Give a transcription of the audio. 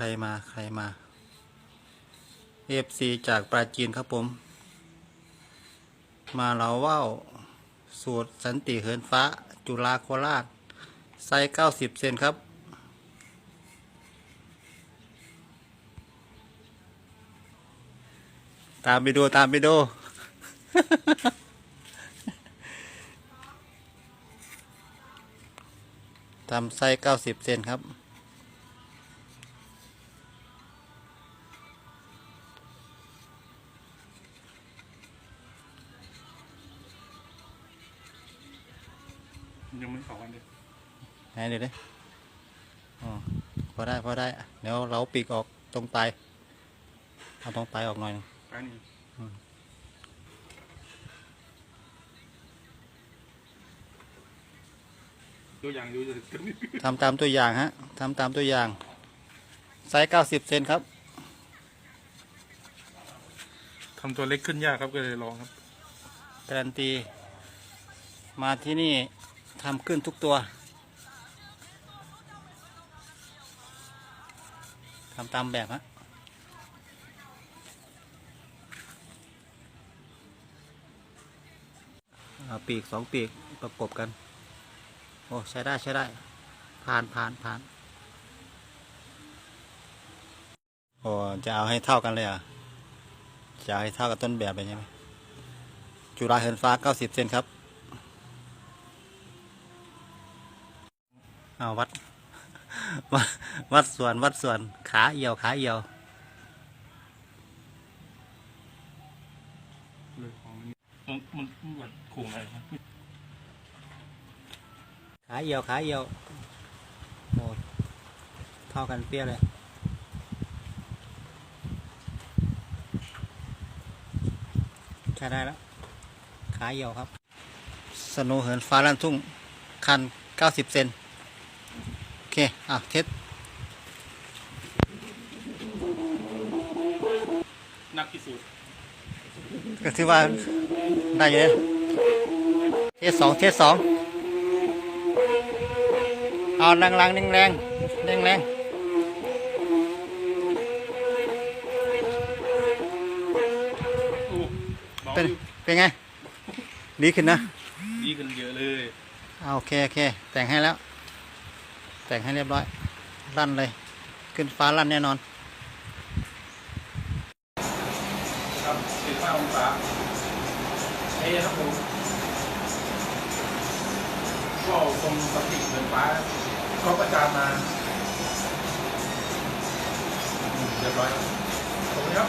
ใครมาใครมา FC จากปราจีนครับผม มาเราว่าวสูตรสันติเหินฟ้า จุฬาโคราช ไซส์90 เซนครับ ตามไปดู ตามไปดู ทำไซส์90 เซนครับ ยังไม่สองวันเลยไหนเดี๋ยวดิอ๋อพอได้พอได้เดี๋ยวเราปีกออกตรงปลายเอาตรงปลายออกหน่อยหนึ่งไปนี่อืมตัวอย่างดูจะกันนิดทำตามตัวอย่างฮะทำตามตัวอย่าง ไซส์90เซนครับ ทำตัวเล็กขึ้นยากครับก็เลยลองครับ การันตี มาที่นี่ ทำขึ้นทุกตัวทำตามแบบฮะเอาปีกสองปีกประกบกัน โอ้ ใช้ได้ ใช้ได้ ผ่านผ่านผ่านโอ้จะเอาให้เท่ากันเลยเหรอะ จะเอาให้เท่ากับต้นแบบเลยใช่ไหมจุฬาเหินฟ้า 90 เซนครับ เอาวัด วัดวัดส่วนวัดส่วนขาเอียวขาเอียวเลยของมันมันมันเหมือนโครงอะไรครับขาเอียวขาเอียวโอ้เท่ากันเปี้ยเลยใช้ได้แล้ว ขาเอียวครับ สโนว์เหินฟ้าลั่นทุ่ง คัน 90 เซนโอ เคอะเทสนักพิสูจน์ก็ถือว่าได้อยู่เลยเทสสองเทสสองเอาแรงแรงแรงแรงแรงแรงโอ้ลองเป็นดูเป็นไง ดีขึ้นนะ ดีขึ้นเยอะเลยเอาโอเค โอเค แต่งให้แล้ว แต่งให้เรียบร้อยลั่นเลย ขึ้นฟ้าลั่นแน่นอนครับสิบห้าองศาเอ้ครับผมก็ทรงสติเหมือนฟ้าเขาประจานมาเรียบร้อยครับขอบคุณครับ